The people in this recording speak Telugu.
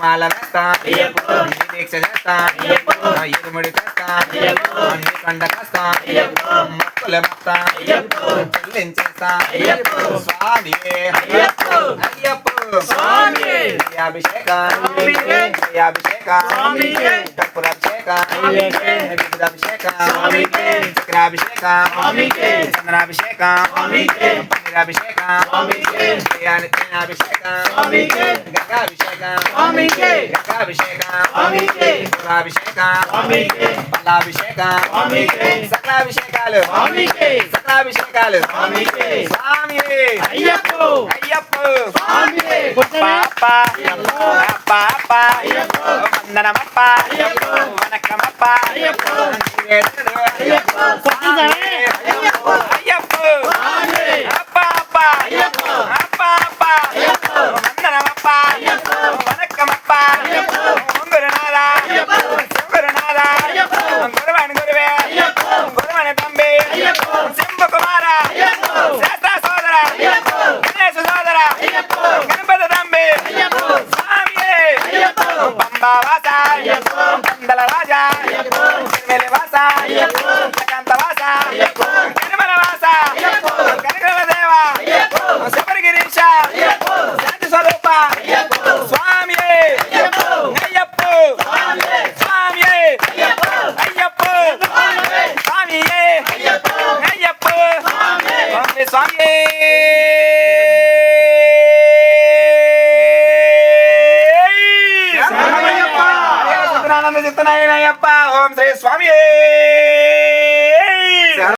మాల వేస్తా నీ దీక్ష చేస్తా ఇరుముడి తెస్తా నీ కండ కాస్తా మొక్కుల మొత్తా చెల్లించేస్తా స్వామి. అయ్యప్ప. సకలాభిషేకాలు. సకలాభిషేకాలు. స్వామి అయ్యప్ప అయ్యప్ప స్వామియే. அப்பா. அப்பா அப்பா. வந்தனம் அப்பா வணக்கம் அப்பா ஐயப்போ. அப்பா அப்பா. அப்பா அப்பா. வந்தனம் அப்பா வணக்கம் அப்பா குருநாதா குருநாதா குருவன் குருவே. குருவன தம்பி. செம்பகுமாரா. పంబావాస అయ్యప్ప. రాజా తిరుమల వాస అయ్యప్ప. వాస తిరుమల వాస కనకల దేవ అయ్యప్ప. శాంతి స్వరూప అయ్యప్ప. అయ్యప్ప. అయ్యప్ప. స్వామి స్వామియే శరణమయ్యప్ప. ఓం శ్రీ స్వామి